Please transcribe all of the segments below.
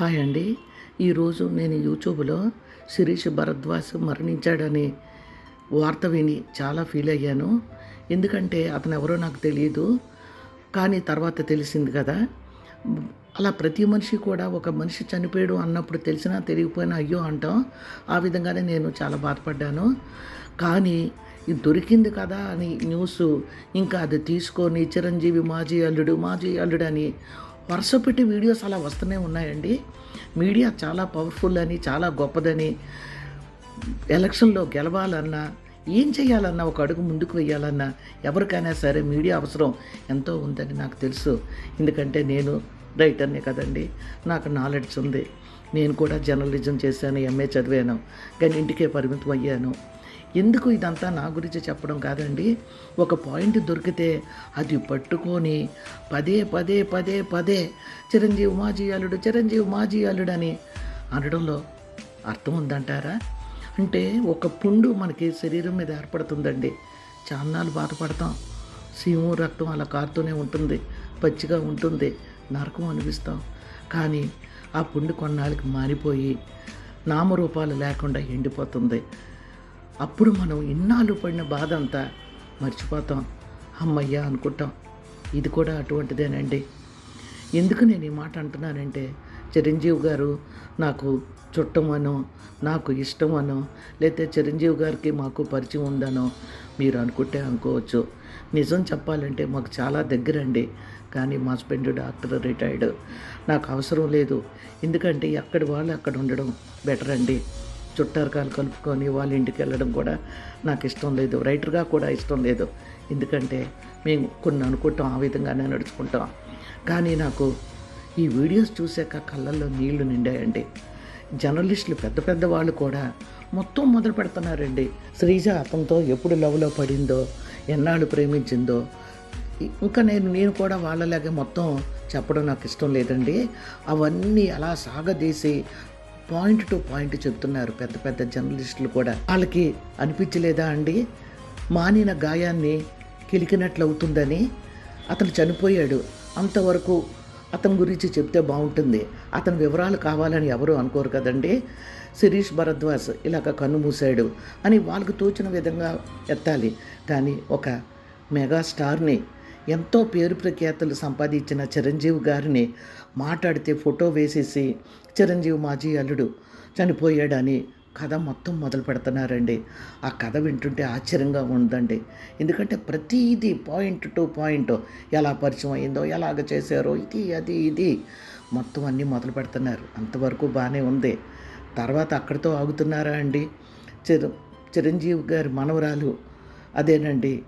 Hi అండి. ఈరోజు నేను యూట్యూబ్లో శిరీష్ భరద్వాజ్ మరణించాడని వార్త విని చాలా ఫీల్ అయ్యాను. ఎందుకంటే అతను ఎవరో నాకు తెలియదు కానీ తర్వాత తెలిసింది కదా. అలా ప్రతి మనిషి కూడా ఒక మనిషి చనిపోయాడు అన్నప్పుడు తెలిసినా తెలియకపోయినా అయ్యో అంటాం. ఆ విధంగానే నేను చాలా బాధపడ్డాను. కానీ ఇది దొరికింది కదా అని న్యూస్. ఇంకా అది తీసుకొని చిరంజీవి మాజీ అల్లుడు మాజీ అల్లుడు అని వరుస పెట్టి వీడియోస్ అలా వస్తూనే ఉన్నాయండి. మీడియా చాలా పవర్ఫుల్ అని చాలా గొప్పదని ఎలక్షన్లో గెలవాలన్నా ఏం చేయాలన్నా ఒక అడుగు ముందుకు వెయ్యాలన్నా ఎవరికైనా సరే మీడియా అవసరం ఎంతో ఉందని నాకు తెలుసు. ఎందుకంటే నేను రైటర్నే కదండి. నాకు నాలెడ్జ్ ఉంది. నేను కూడా జర్నలిజం చేశాను ఎంఏ చదివాను. కానీ ఇంటికే పరిమితం అయ్యాను. ఎందుకు ఇదంతా నా గురించి చెప్పడం కాదండి? ఒక పాయింట్ దొరికితే అది పట్టుకొని పదే పదే పదే పదే చిరంజీవి మాజీ అల్లుడు చిరంజీవి మాజీ అల్లుడు అని అనడంలో అర్థం ఉందంటారా? అంటే ఒక పుండు మనకి శరీరం మీద ఏర్పడుతుందండి. చాన్నాళ్ళు బాధపడతాం. సీము రక్తం అలా కారుతూనే ఉంటుంది. పచ్చిగా ఉంటుంది. నరకం అనిపిస్తాం. కానీ ఆ పుండు కొన్నాళ్ళకి మారిపోయి నామరూపాలు లేకుండా ఎండిపోతుంది. అప్పుడు మనం ఇన్నాళ్ళు పడిన బాధ అంతా మర్చిపోతాం. అమ్మయ్య అనుకుంటాం. ఇది కూడా అటువంటిదేనండి. ఎందుకు నేను ఈ మాట అంటున్నానంటే చిరంజీవి గారు నాకు చుట్టమనో నాకు ఇష్టమనో లేకపోతే చిరంజీవి గారికి మాకు పరిచయం ఉందనో మీరు అనుకుంటే అనుకోవచ్చు. నిజం చెప్పాలంటే మాకు చాలా దగ్గరండి. కానీ మా హస్బెండ్ డాక్టర్ రిటైర్డ్. నాకు అవసరం లేదు. ఎందుకంటే ఎక్కడి వాళ్ళు అక్కడ ఉండడం బెటర్ అండి చుట్టారకాలు కలుపుకొని వాళ్ళ ఇంటికి వెళ్ళడం కూడా నాకు ఇష్టం లేదు. రైటర్గా కూడా ఇష్టం లేదు. ఎందుకంటే మేము కొన్ని అనుకుంటాం ఆ విధంగానే నడుచుకుంటాం. కానీ నాకు ఈ వీడియోస్ చూసాక కళ్ళల్లో నీళ్ళు నిండాయండి. జర్నలిస్టులు పెద్ద పెద్ద వాళ్ళు కూడా మొత్తం మొదలు పెడుతున్నారండి. శ్రీజ అతనితో ఎప్పుడు లవ్లో పడిందో ఎన్నాళ్ళు ప్రేమించిందో ఇంకా నేను నేను కూడా వాళ్ళలాగే మొత్తం చెప్పడం నాకు ఇష్టం లేదండి. అవన్నీ అలా సాగదీసి పాయింట్ టు పాయింట్ చెప్తున్నారు పెద్ద పెద్ద జర్నలిస్టులు కూడా. వాళ్ళకి అనిపించలేదా అండి? మానిన గాయాన్ని కిలికినట్లు అవుతుందని అతను చనిపోయాడు. అంతవరకు అతని గురించి చెప్తే బాగుంటుంది. అతని వివరాలు కావాలని ఎవరు అనుకోరు కదండి? శిరీష్ భరద్వాజ్ ఇలాగ కన్ను మూసాడు అని వాళ్ళకు తోచిన విధంగా ఎత్తాలి. కానీ ఒక మెగాస్టార్ని ఎంతో పేరు ప్రఖ్యాతులు సంపాదించిన చిరంజీవి గారిని మాట్లాడితే ఫోటో వేసేసి చిరంజీవి మాజీ అల్లుడు చనిపోయాడని కథ మొత్తం మొదలు పెడుతున్నారండి. ఆ కథ వింటుంటే ఆశ్చర్యంగా ఉందండి. ఎందుకంటే ప్రతిదీ పాయింట్ టు పాయింట్ ఎలా పరిచయం అయిందో ఎలాగ చేశారో ఇది అది ఇది మొత్తం అన్నీ మొదలు పెడుతున్నారు. అంతవరకు బాగానే ఉంది. తర్వాత అక్కడితో ఆగుతున్నారా అండి? చిర చిరంజీవి గారి మనవరాలు అదేనండి.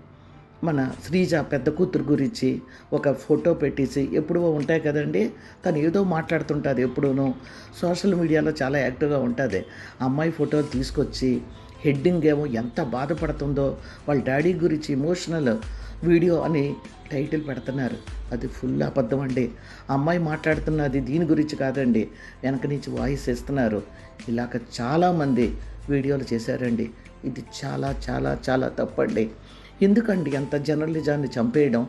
మన శ్రీజ పెద్ద కూతురు గురించి ఒక ఫోటో పెట్టేసి ఎప్పుడో ఉంటాయి కదండి. తను ఏదో మాట్లాడుతుంటుంది ఎప్పుడూనూ. సోషల్ మీడియాలో చాలా యాక్టివ్గా ఉంటుంది. అమ్మాయి ఫోటోలు తీసుకొచ్చి హెడ్డింగ్ ఏమో ఎంత బాధపడుతుందో వాళ్ళ డాడీ గురించి ఇమోషనల్ వీడియో అని టైటిల్ పెడుతున్నారు. అది ఫుల్ అబద్ధం అండి. అమ్మాయి మాట్లాడుతున్నది దీని గురించి కాదండి. వెనక నుంచి వాయిస్ ఇస్తున్నారు ఇలాగ చాలామంది వీడియోలు చేశారండి. ఇది చాలా చాలా చాలా తప్పండి. ఎందుకండి అంత జర్నలిజాన్ని చంపేయడం?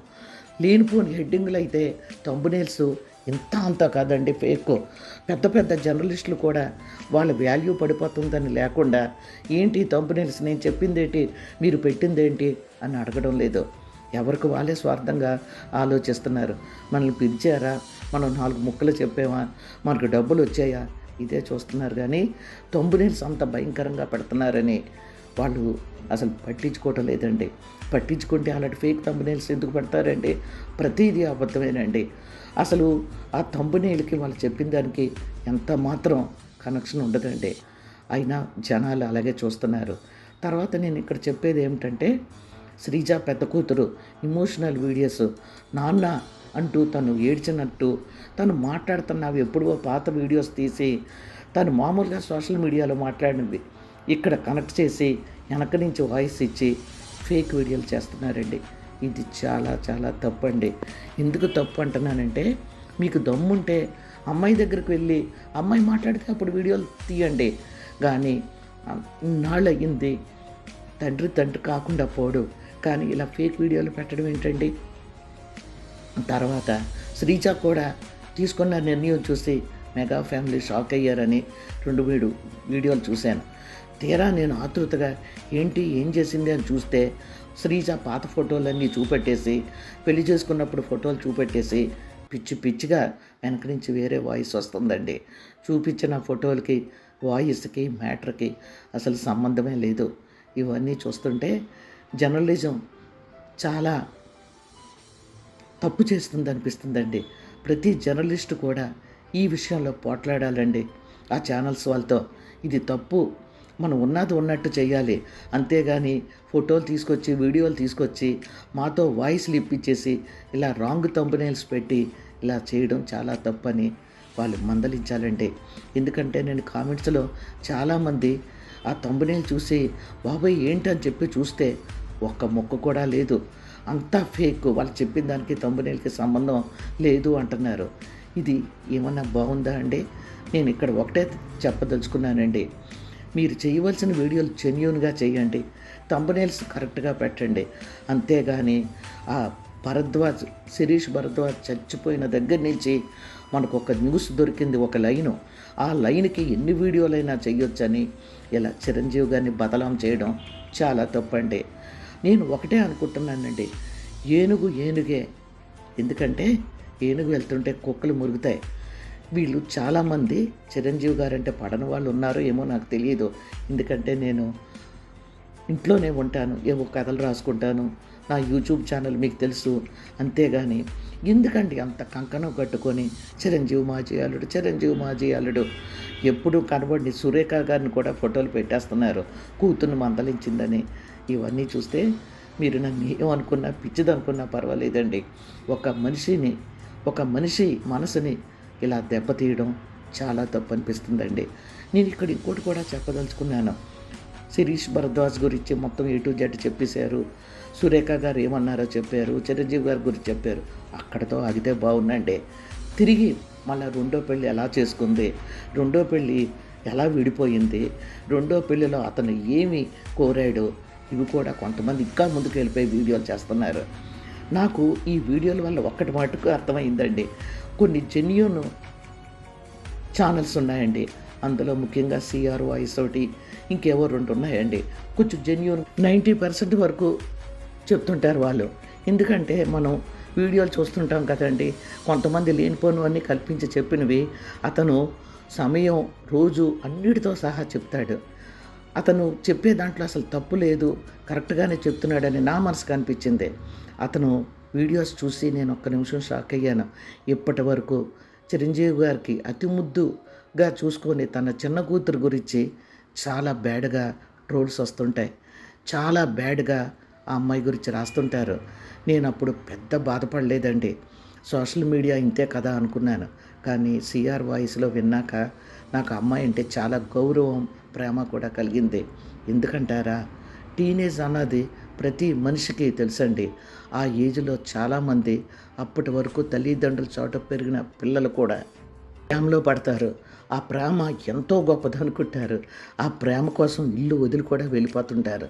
లేనిపోని హెడ్డింగ్లు అయితే తమ్మునేల్స్ ఇంత అంత కాదండి ఫేక్. పెద్ద పెద్ద జర్నలిస్టులు కూడా వాళ్ళ వాల్యూ పడిపోతుందని లేకుండా ఏంటి తమ్మునేల్స్ నేను చెప్పిందేంటి మీరు పెట్టిందేంటి అని అడగడం లేదు. ఎవరికి వాళ్ళే స్వార్థంగా ఆలోచిస్తున్నారు? మనల్ని పిలిచారా? మనం నాలుగు ముక్కలు చెప్పామా? మనకు డబ్బులు వచ్చాయా? ఇదే చూస్తున్నారు కానీ తొంబునీల్స్ అంత భయంకరంగా పెడుతున్నారని వాళ్ళు అసలు పట్టించుకోవటం లేదండి. పట్టించుకుంటే అలాంటి ఫేక్ తంబునేల్స్ ఎందుకు పెడతారండి? ప్రతిదీ అబద్ధమేనండి. అసలు ఆ తంబునేలకి వాళ్ళు చెప్పిన దానికి ఎంత మాత్రం కనెక్షన్ ఉండదండి. అయినా జనాలు అలాగే చూస్తున్నారు. తర్వాత నేను ఇక్కడ చెప్పేది ఏమిటంటే శ్రీజ పెద్ద కూతురు ఇమోషనల్ వీడియోస్ నాన్న అంటూ తను ఏడ్చినట్టు తను మాట్లాడుతున్న అవి ఎప్పుడో పాత వీడియోస్ తీసి తను మామూలుగా సోషల్ మీడియాలో మాట్లాడినవి ఇక్కడ కనెక్ట్ చేసి వెనక నుంచి వాయిస్ ఇచ్చి ఫేక్ వీడియోలు చేస్తున్నారండి. ఇది చాలా చాలా తప్పండి. ఎందుకు తప్పు అంటున్నానంటే మీకు దమ్ముంటే అమ్మాయి దగ్గరికి వెళ్ళి అమ్మాయి మాట్లాడితే అప్పుడు వీడియోలు తీయండి. కానీ ఇన్నాళ్ళు అయ్యింది తండ్రి తండ్రి కాకుండా పోడు. కానీ ఇలా ఫేక్ వీడియోలు పెట్టడం ఏంటండి? తర్వాత శ్రీజ కూడా తీసుకున్న నిర్ణయం చూసి మెగా ఫ్యామిలీ షాక్ అయ్యారని రెండు మూడు వీడియోలు చూశాను. తీరా నేను ఆతృతగా ఏంటి ఏం చేసింది అని చూస్తే శ్రీజ పాత ఫోటోలన్నీ చూపెట్టేసి పెళ్ళి చేసుకున్నప్పుడు ఫోటోలు చూపెట్టేసి పిచ్చి పిచ్చిగా వెనక నుంచి వేరే వాయిస్ వస్తుందండి. చూపించిన ఫోటోలకి వాయిస్కి మ్యాటర్కి అసలు సంబంధమే లేదు. ఇవన్నీ చూస్తుంటే జర్నలిజం చాలా తప్పు చేస్తుంది అనిపిస్తుందండి ప్రతి జర్నలిస్టు కూడా ఈ విషయంలో పోట్లాడాలండి. ఆ ఛానల్స్ వాళ్ళతో ఇది తప్పు మనం ఉన్నది ఉన్నట్టు చేయాలి అంతేగాని ఫోటోలు తీసుకొచ్చి వీడియోలు తీసుకొచ్చి మాతో వాయిస్లు ఇప్పించేసి ఇలా రాంగ్ తంబనేల్స్ పెట్టి ఇలా చేయడం చాలా తప్పని వాళ్ళు మందలించాలండి ఎందుకంటే నేను కామెంట్స్లో చాలామంది ఆ తంబనేలు చూసి బాబాయ్ ఏంటని చెప్పి చూస్తే ఒక్క మొక్క కూడా లేదు. అంతా ఫేక్ వాళ్ళు చెప్పిన దానికి తంబనేలకి సంబంధం లేదు అంటున్నారు. ఇది ఏమన్నా బాగుందా అండి? నేను ఇక్కడ ఒకటే చెప్పదలుచుకున్నానండి. మీరు చేయవలసిన వీడియోలు జెన్యున్గా చేయండి. తంబనేల్స్ కరెక్ట్గా పెట్టండి. అంతేగాని ఆ భరద్వాజ్ శిరీష్ భరద్వాజ్ చచ్చిపోయిన దగ్గర నుంచి మనకు ఒక న్యూస్ దొరికింది ఒక లైను. ఆ లైన్కి ఎన్ని వీడియోలైనా చేయొచ్చని ఇలా చిరంజీవి గారిని బదలాం చేయడం చాలా తప్పండి. నేను ఒకటే అనుకుంటున్నానండి ఏనుగు ఏనుగే. ఎందుకంటే ఏనుగు వెళ్తుంటే కుక్కలు మురుగుతాయి. వీళ్ళు చాలామంది చిరంజీవి గారంటే పడని వాళ్ళు ఉన్నారో ఏమో నాకు తెలియదు. ఎందుకంటే నేను ఇంట్లోనే ఉంటాను ఏవో కథలు రాసుకుంటాను నా యూట్యూబ్ ఛానల్ మీకు తెలుసు అంతేగాని ఎందుకండి అంత కంకణం కట్టుకొని చిరంజీవి మాజీ అల్లుడు చిరంజీవి మాజీ అల్లుడు? ఎప్పుడు కనబడి సురేఖ గారిని కూడా ఫోటోలు పెట్టేస్తున్నారు కూతుర్ని మందలించిందని. ఇవన్నీ చూస్తే మీరు నన్ను ఏమనుకున్నా పిచ్చిదనుకున్నా పర్వాలేదండి. ఒక మనిషిని ఒక మనిషి మనసుని ఇలా దెబ్బతీయడం చాలా తప్పు అనిపిస్తుందండి నేను ఇక్కడ ఇంకోటి కూడా చెప్పదలుచుకున్నాను. శిరీష్ భరద్వాజ్ గురించి మొత్తం ఏ టు జెడ్ చెప్పేశారు. సురేఖ గారు ఏమన్నారో చెప్పారు. చిరంజీవి గారి గురించి చెప్పారు. అక్కడతో ఆగితే బాగుందండి. తిరిగి మళ్ళీ రెండో పెళ్ళి ఎలా చేసుకుంది? రెండో పెళ్ళి ఎలా విడిపోయింది? రెండో పెళ్ళిలో అతను ఏమి కోరాడు? ఇవి కూడా కొంతమంది ఇంకా ముందుకు వెళ్ళిపోయి వీడియోలు చేస్తున్నారు. నాకు ఈ వీడియోల వల్ల ఒక్కటి మటుకు అర్థమైందండి. కొన్ని జెన్యున్ ఛానల్స్ ఉన్నాయండి. అందులో ముఖ్యంగా సిఆర్ వాయిస్ ఒకటి ఇంకేవో రెండు ఉన్నాయండి కొంచెం జెన్యున్ నైంటీ పర్సెంట్ వరకు చెప్తుంటారు వాళ్ళు. ఎందుకంటే మనం వీడియోలు చూస్తుంటాం కదండి. కొంతమంది లేనిపోనివన్నీ కల్పించి చెప్పినవి అతను సమయం రోజు అన్నిటితో సహా చెప్తాడు. అతను చెప్పే దాంట్లో అసలు తప్పు లేదు. కరెక్ట్గానే చెప్తున్నాడని నా మనసుకు అనిపించింది. అతను వీడియోస్ చూసి నేను ఒక్క నిమిషం షాక్ అయ్యాను. ఇప్పటి వరకు చిరంజీవి గారికి అతి ముద్దుగా చూసుకొని తన చిన్న కూతురు గురించి చాలా బ్యాడ్గా ట్రోల్స్ వస్తుంటాయి. చాలా బ్యాడ్గా ఆ అమ్మాయి గురించి రాస్తుంటారు. నేను అప్పుడు పెద్ద బాధపడలేదండి. సోషల్ మీడియా ఇంతే కదా అనుకున్నాను. కానీ సిఆర్ వాయిస్లో విన్నాక నాకు అమ్మాయి అంటే చాలా గౌరవం ప్రేమ కూడా కలిగింది. ఎందుకంటారా? టీనేజ్ అన్నది ప్రతి మనిషికి తెలుసండి. ఆ ఏజ్లో చాలామంది అప్పటి వరకు తల్లిదండ్రుల చోట పెరిగిన పిల్లలు కూడా ప్రేమలో పడతారు. ఆ ప్రేమ ఎంతో గొప్పది అనుకుంటారు. ఆ ప్రేమ కోసం ఇల్లు వదిలి కూడా వెళ్ళిపోతుంటారు.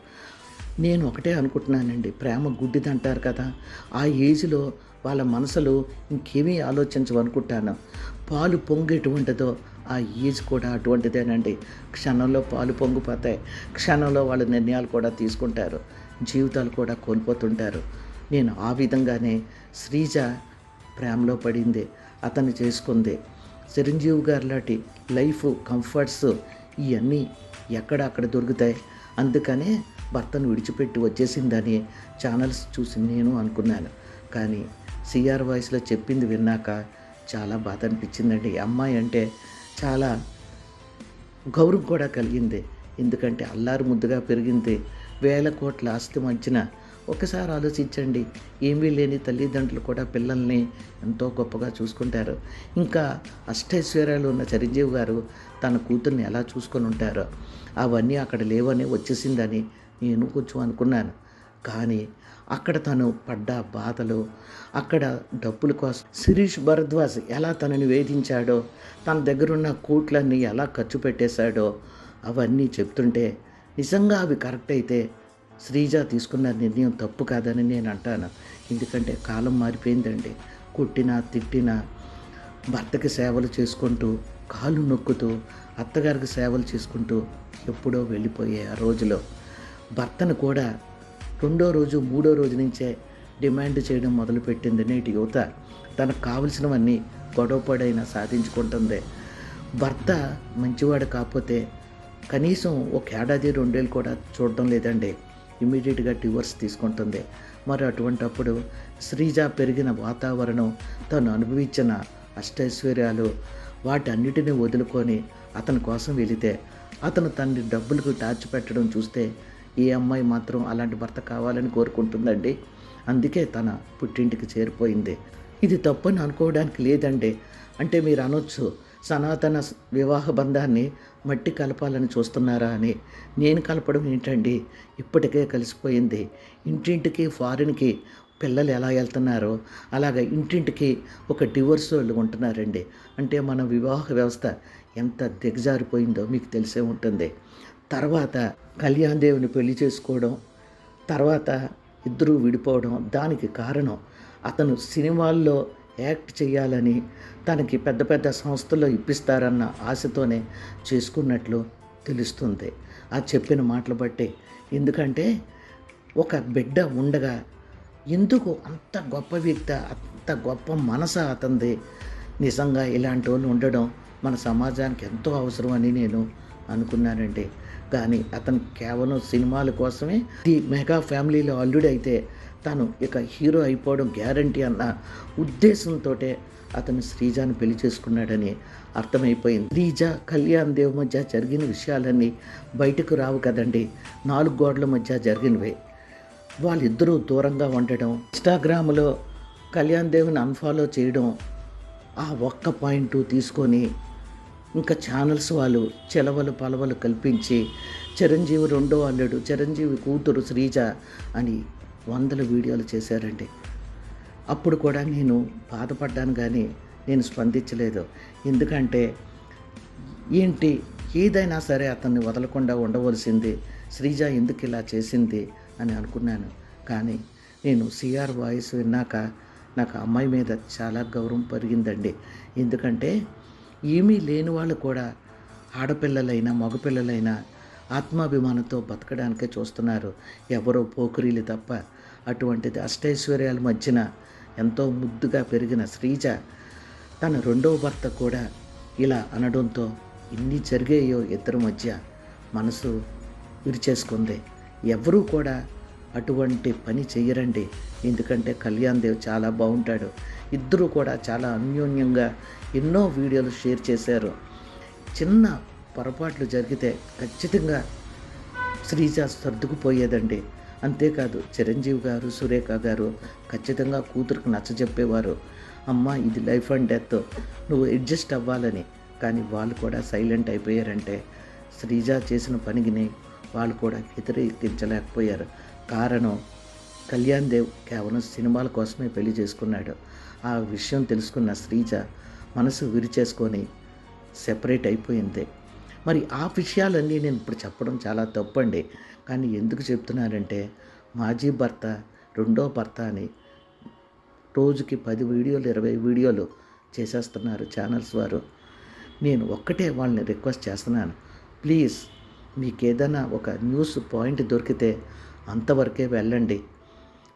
నేను ఒకటే అనుకుంటున్నానండి. ప్రేమ గుడ్డిదంటారు కదా. ఆ ఏజ్లో వాళ్ళ మనసులో ఇంకేమీ ఆలోచించవనుకుంటాను పాలు పొంగు ఎటువంటిదో ఆ ఏజ్ కూడా అటువంటిదేనండి. క్షణంలో పాలు పొంగిపోతాయి. క్షణంలో వాళ్ళ నిర్ణయాలు కూడా తీసుకుంటారు. జీవితాలు కూడా కోల్పోతుంటారు. నేను ఆ విధంగానే శ్రీజ ప్రేమలో పడింది. అతన్ని చేసుకుంది. చిరంజీవి గారి లాంటి లైఫ్ కంఫర్ట్స్ ఇవన్నీ ఎక్కడ అక్కడ దొరుకుతాయి. అందుకనే భర్తను విడిచిపెట్టి వచ్చేసిందని ఛానల్స్ చూసి నేను అనుకున్నాను. కానీ సిఆర్ వాయిస్లో చెప్పింది విన్నాక చాలా బాధ అనిపించిందండి అమ్మాయి అంటే చాలా గౌరవం కూడా కలిగింది. ఎందుకంటే అల్లారు ముద్దుగా పెరిగింది. వేల కోట్ల ఆస్తి మధ్యన ఒకసారి ఆలోచించండి. ఏమీ లేని తల్లిదండ్రులు కూడా పిల్లల్ని ఎంతో గొప్పగా చూసుకుంటారు. ఇంకా అష్టైశ్వర్యాలు ఉన్న చిరంజీవి గారు తన కూతుర్ని ఎలా చూసుకొని ఉంటారో అవన్నీ అక్కడ లేవని వచ్చేసిందని నేను కొంచెం అనుకున్నాను. కానీ అక్కడ తను పడ్డ బాధలు అక్కడ డబ్బుల కోసం శిరీష్ భరద్వాజ్ ఎలా తనని వేధించాడో తన దగ్గరున్న కోట్లన్నీ ఎలా ఖర్చు పెట్టేశాడో అవన్నీ చెప్తుంటే నిజంగా అవి కరెక్ట్ అయితే శ్రీజ తీసుకున్న నిర్ణయం తప్పు కాదని నేను అంటాను. ఎందుకంటే కాలం మారిపోయిందండి. కొట్టినా తిట్టినా భర్తకి సేవలు చేసుకుంటూ కాలు నొక్కుతూ అత్తగారికి సేవలు చేసుకుంటూ ఎప్పుడో వెళ్ళిపోయే ఆ రోజులో. భర్తను కూడా రెండో రోజు మూడో రోజు నుంచే డిమాండ్ చేయడం మొదలుపెట్టింది నేటి యువత. తనకు కావలసినవన్నీ గొడవపడైనా సాధించుకుంటుంది. భర్త మంచివాడు కాకపోతే కనీసం ఒక ఏడాది రెండేళ్ళు కూడా చూడడం లేదండి. ఇమీడియట్గా డివోర్స్ తీసుకుంటుంది. మరి అటువంటప్పుడు శ్రీజ పెరిగిన వాతావరణం తను అనుభవించిన అష్టైశ్వర్యాలు వాటన్నిటిని వదులుకొని అతని కోసం వెళితే అతను తన డబ్బులకు టార్చ్ పెట్టడం చూస్తే ఈ అమ్మాయి మాత్రం అలాంటి భర్త కావాలని కోరుకుంటుందండి. అందుకే తన పుట్టింటికి చేరిపోయింది. ఇది తప్పని అనుకోవడానికి లేదండి. అంటే మీరు అనొచ్చు సనాతన వివాహ బంధాన్ని మట్టి కలపాలని చూస్తున్నారా అని. నేను కలపడం ఏంటండి? ఇప్పటికే కలిసిపోయింది. ఇంటింటికి ఫారిన్కి పిల్లలు ఎలా వెళ్తున్నారో అలాగే ఇంటింటికి ఒక డివోర్స్ వాళ్ళు ఉంటున్నారండి. అంటే మన వివాహ వ్యవస్థ ఎంత దిగజారిపోయిందో మీకు తెలిసే ఉంటుంది. తర్వాత కళ్యాణ్ దేవుని పెళ్ళి చేసుకోవడం తర్వాత ఇద్దరూ విడిపోవడం దానికి కారణం అతను సినిమాల్లో యాక్ట్ చేయాలని తనకి పెద్ద పెద్ద సంస్థల్లో ఇప్పిస్తారన్న ఆశతోనే చేసుకున్నట్లు తెలుస్తుంది. ఆ చెప్పిన మాటలు బట్టి ఎందుకంటే ఒక బిడ్డ ఉండగా ఎందుకు అంత గొప్ప వ్యక్తి అంత గొప్ప మనస అతంది? నిజంగా ఇలాంటి వాళ్ళు ఉండడం మన సమాజానికి ఎంతో అవసరం అని నేను అనుకున్నానండి. కానీ అతను కేవలం సినిమాల కోసమే ఈ మెగా ఫ్యామిలీలో అల్లుడు అయితే తను ఇక హీరో అయిపోవడం గ్యారంటీ అన్న ఉద్దేశంతో అతను శ్రీజాను పెళ్ళి చేసుకున్నాడని అర్థమైపోయింది. శ్రీజ కళ్యాణ్ దేవ్ మధ్య జరిగిన విషయాలన్నీ బయటకు రావు కదండి. నాలుగు గోడల మధ్య జరిగినవే. వాళ్ళిద్దరూ దూరంగా ఉండడం ఇన్స్టాగ్రామ్లో కళ్యాణ్ దేవుని అన్ఫాలో చేయడం ఆ ఒక్క పాయింట్ తీసుకొని ఇంకా ఛానల్స్ వాళ్ళు చెలవలు పలవలు కల్పించి చిరంజీవి రెండో అల్లుడు చిరంజీవి కూతురు శ్రీజ అని వందల వీడియోలు చేశారండి. అప్పుడు కూడా నేను బాధపడ్డాను కానీ నేను స్పందించలేదు. ఎందుకంటే ఏంటి? ఏదైనా సరే అతన్ని వదలకుండా ఉండవలసింది. శ్రీజ ఎందుకు ఇలా చేసింది అని అనుకున్నాను. కానీ నేను సిఆర్ వాయిస్ విన్నాక నాకు అమ్మాయి మీద చాలా గౌరవం పెరిగిందండి. ఎందుకంటే ఏమీ లేని వాళ్ళు కూడా ఆడపిల్లలైనా మగపిల్లలైనా ఆత్మాభిమానంతో బతకడానికే చూస్తున్నారు. ఎవరో పోకిరీలు తప్ప అటువంటిది అష్టైశ్వర్యాల మధ్యన ఎంతో ముద్దుగా పెరిగిన శ్రీజ తన రెండవ భర్త కూడా ఇలా అనడంతో ఇన్ని జరిగాయో ఇద్దరి మధ్య మనసు విరిచేసుకుంది. ఎవరూ కూడా అటువంటి పని చేయరండి ఎందుకంటే కళ్యాణ్ దేవ్ చాలా బాగుంటాడు ఇద్దరూ కూడా చాలా అన్యోన్యంగా ఎన్నో వీడియోలు షేర్ చేశారు. చిన్న పొరపాట్లు జరిగితే ఖచ్చితంగా శ్రీజ సర్దుకుపోయేదండి. అంతేకాదు చిరంజీవి గారు సురేఖ గారు ఖచ్చితంగా కూతురుకు నచ్చజెప్పేవారు అమ్మ ఇది లైఫ్ అండ్ డెత్. నువ్వు అడ్జస్ట్ అవ్వాలని. కానీ వాళ్ళు కూడా సైలెంట్ అయిపోయారంటే శ్రీజ చేసిన పనికిని వాళ్ళు కూడా వ్యతిరేకించలేకపోయారు. కారణం కళ్యాణ్ దేవ్ కేవలం సినిమాల కోసమే పెళ్ళి చేసుకున్నాడు. ఆ విషయం తెలుసుకున్న శ్రీజ మనసు విరిచేసుకొని సెపరేట్ అయిపోయింది. మరి ఆ విషయాలన్నీ నేను ఇప్పుడు చెప్పడం చాలా తప్పండి. కానీ ఎందుకు చెప్తున్నానంటే మాజీ భర్త రెండో భర్త అని రోజుకి పది వీడియోలు ఇరవై వీడియోలు చేసేస్తున్నారు ఛానల్స్ వారు. నేను ఒక్కటే వాళ్ళని రిక్వెస్ట్ చేస్తున్నాను. ప్లీజ్ మీకు ఏదైనా ఒక న్యూస్ పాయింట్ దొరికితే అంతవరకే వెళ్ళండి.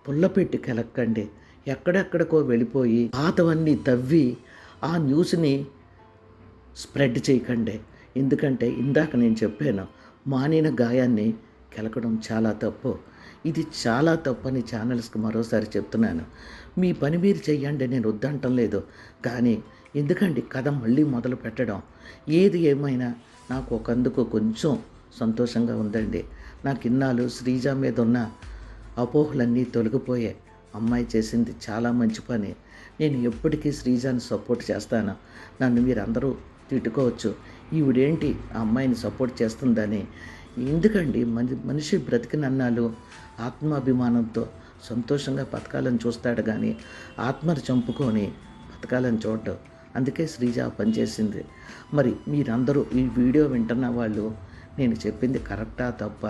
పుల్లపెట్టి కెలక్కండి. ఎక్కడెక్కడికో వెళ్ళిపోయి పాతవన్నీ తవ్వి ఆ న్యూస్ని స్ప్రెడ్ చేయకండి. ఎందుకంటే ఇందాక నేను చెప్పాను మానిన గాయాన్ని కెలకడం చాలా తప్పు. ఇది చాలా తప్పని ఛానల్స్కి మరోసారి చెప్తున్నాను. మీ పని మీరు చెయ్యండి నేను వద్దంటం లేదు. కానీ ఎందుకండి కథ మళ్ళీ మొదలు పెట్టడం? ఏది ఏమైనా నాకు ఒకందుకు కొంచెం సంతోషంగా ఉందండి. నాకు ఇన్నాళ్ళు శ్రీజ మీద ఉన్న అపోహలన్నీ తొలగిపోయాయి. అమ్మాయి చేసింది చాలా మంచి పని. నేను ఎప్పటికీ శ్రీజాని సపోర్ట్ చేస్తాను. నన్ను మీరందరూ తిట్టుకోవచ్చు. ఈవిడేంటి ఆ అమ్మాయిని సపోర్ట్ చేస్తుందని. ఎందుకండి మని మనిషి బ్రతికినన్నాళ్ళు ఆత్మాభిమానంతో సంతోషంగా బతకాలని చూస్తాడు కానీ ఆత్మను చంపుకొని బతకాలని చూడటం అందుకే శ్రీజ పనిచేసింది మరి మీరందరూ ఈ వీడియో వింటున్న వాళ్ళు నేను చెప్పింది కరెక్టా తప్ప?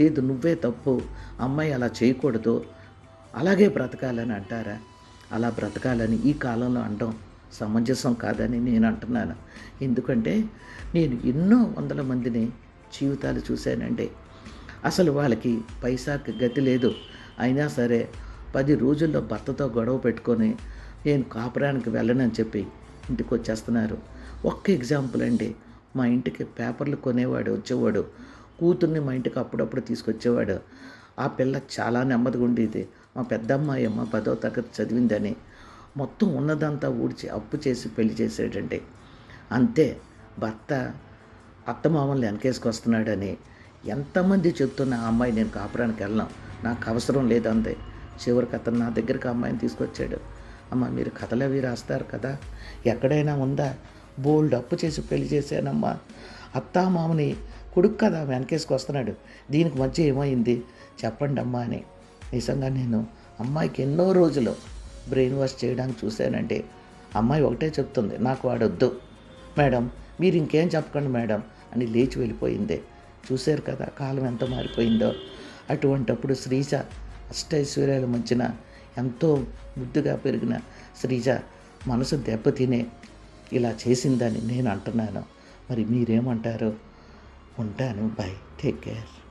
లేదు నువ్వే తప్పు. అమ్మాయి అలా చేయకూడదు. అలాగే బ్రతకాలని అంటారా? అలా బ్రతకాలని ఈ కాలంలో అంటాం. సమంజసం కాదని నేను అంటున్నాను. ఎందుకంటే నేను ఎన్నో వందల మందిని జీవితాలు చూశానండి. అసలు వాళ్ళకి పైసాకి గతి లేదు. అయినా సరే పది రోజుల్లో భర్తతో గొడవ పెట్టుకొని నేను కాపురానికి వెళ్ళనని చెప్పి ఇంటికి వచ్చేస్తున్నారు. ఒక్క ఎగ్జాంపుల్ అండి. మా ఇంటికి పేపర్లు కొనేవాడు వచ్చేవాడు. కూతుర్ని మా ఇంటికి అప్పుడప్పుడు తీసుకొచ్చేవాడు. ఆ పిల్ల చాలా నెమ్మదిగా ఉండేది. మా పెద్దమ్మాయి అమ్మ పదో తరగతి చదివిందని మొత్తం ఉన్నదంతా ఊడ్చి అప్పు చేసి పెళ్ళి చేసేటండి అంతే భర్త అత్తమామల్ని వెనకేసుకొస్తున్నాడని ఎంతమంది చెప్తున్న ఆ అమ్మాయి నేను కాపురానికి వెళ్ళాం నాకు అవసరం లేదంతే చివరికి అతను నా దగ్గరికి అమ్మాయిని తీసుకొచ్చాడు. అమ్మ మీరు కథలు అవి రాస్తారు కదా? ఎక్కడైనా ఉందా? బోల్డ్ అప్పు చేసి పెళ్ళి చేశానమ్మా. అత్తామామని కొడుకు కదా వెనకేసుకొస్తున్నాడు. దీనికి మధ్య ఏమైంది? చెప్పండి అమ్మా అని. నిజంగా నేను అమ్మాయికి ఎన్నో రోజులు బ్రెయిన్ వాష్ చేయడానికి చూశానంటే అమ్మాయి ఒకటే చెప్తుంది నాకు వాడొద్దు. మేడం మీరు ఇంకేం చెప్పకండి మేడం అని లేచి వెళ్ళిపోయింది. చూశారు కదా కాలం ఎంత మారిపోయిందో. అటువంటప్పుడు శ్రీజ అష్టైశ్వర్యాల మధ్యన ఎంతో ముద్దుగా పెరిగిన శ్రీజ మనసు దెబ్బతినే ఇలా చేసిందని నేను అంటున్నాను. మరి మీరేమంటారు? ఉంటాను బై టేక్ కేర్.